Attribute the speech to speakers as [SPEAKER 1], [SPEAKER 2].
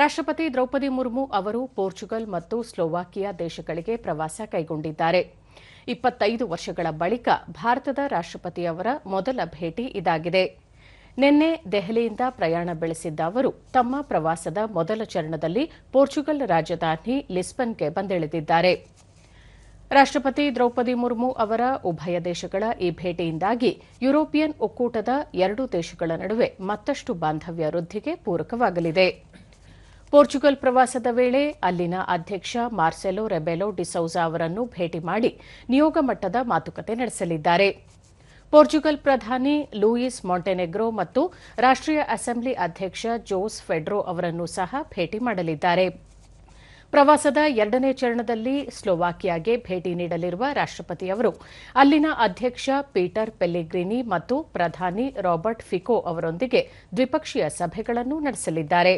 [SPEAKER 1] ರಾಷ್ಟ್ರಪತಿ ದ್ರೌಪದಿ ಮುರ್ಮು ಅವರು ಪೋರ್ಚುಗಲ್ ಮತ್ತು ಸ್ಲೋವಾಕಿಯಾ ದೇಶಗಳಿಗೆ ಪ್ರವಾಸ ಕೈಗೊಂಡಿದ್ದಾರೆ. ಇಪ್ಪತ್ತೈದು ವರ್ಷಗಳ ಬಳಿಕ ಭಾರತದ ರಾಷ್ಟ್ರಪತಿಯವರ ಮೊದಲ ಭೇಟಿ ಇದಾಗಿದೆ. ನಿನ್ನೆ ದೆಹಲಿಯಿಂದ ಪ್ರಯಾಣ ಬೆಳೆಸಿದ್ದ ಅವರು ತಮ್ಮ ಪ್ರವಾಸದ ಮೊದಲ ಚರಣದಲ್ಲಿ ಪೋರ್ಚುಗಲ್ ರಾಜಧಾನಿ ಲಿಸ್ಬನ್ಗೆ ಬಂದಿಳಿದಿದ್ದಾರೆ. ರಾಷ್ಟ್ರಪತಿ ದ್ರೌಪದಿ ಮುರ್ಮು ಅವರ ಉಭಯ ದೇಶಗಳ ಈ ಭೇಟಿಯಿಂದಾಗಿ ಯುರೋಪಿಯನ್ ಒಕ್ಕೂಟದ ಎರಡು ದೇಶಗಳ ನಡುವೆ ಮತ್ತಷ್ಟು ಬಾಂಧವ್ಯ ವೃದ್ಧಿಗೆ ಪೂರಕವಾಗಲಿದೆ. ಪೋರ್ಚುಗಲ್ ಪ್ರವಾಸದ ವೇಳೆ ಅಲ್ಲಿನ ಅಧ್ಯಕ್ಷ ಮಾರ್ಸೆಲೋ ರೆಬೆಲೋ ಡಿಸೌಜಾ ಅವರನ್ನು ಭೇಟಿ ಮಾಡಿ ನಿಯೋಗ ಮಟ್ಟದ ಮಾತುಕತೆ ನಡೆಸಲಿದ್ದಾರೆ. ಪೋರ್ಚುಗಲ್ ಪ್ರಧಾನಿ ಲೂಯಿಸ್ ಮಾಂಟೆನೆಗ್ರೋ ಮತ್ತು ರಾಷ್ಟ್ರೀಯ ಅಸೆಂಬ್ಲಿ ಅಧ್ಯಕ್ಷ ಜೋಸ್ ಫೆಡ್ರೋ ಅವರನ್ನು ಸಹ ಭೇಟಿ ಮಾಡಲಿದ್ದಾರೆ. ಪ್ರವಾಸದ ಎರಡನೇ ಚರಣದಲ್ಲಿ ಸ್ಲೋವಾಕಿಯಾಗೆ ಭೇಟಿ ನೀಡಲಿರುವ ರಾಷ್ಟ್ರಪತಿಯವರು ಅಲ್ಲಿನ ಅಧ್ಯಕ್ಷ ಪೀಟರ್ ಪೆಲ್ಲಿಗ್ರಿನಿ ಮತ್ತು ಪ್ರಧಾನಿ ರಾಬರ್ಟ್ ಫಿಕೋ ಅವರೊಂದಿಗೆ ದ್ವಿಪಕ್ಷೀಯ ಸಭೆಗಳನ್ನು ನಡೆಸಲಿದ್ದಾರೆ.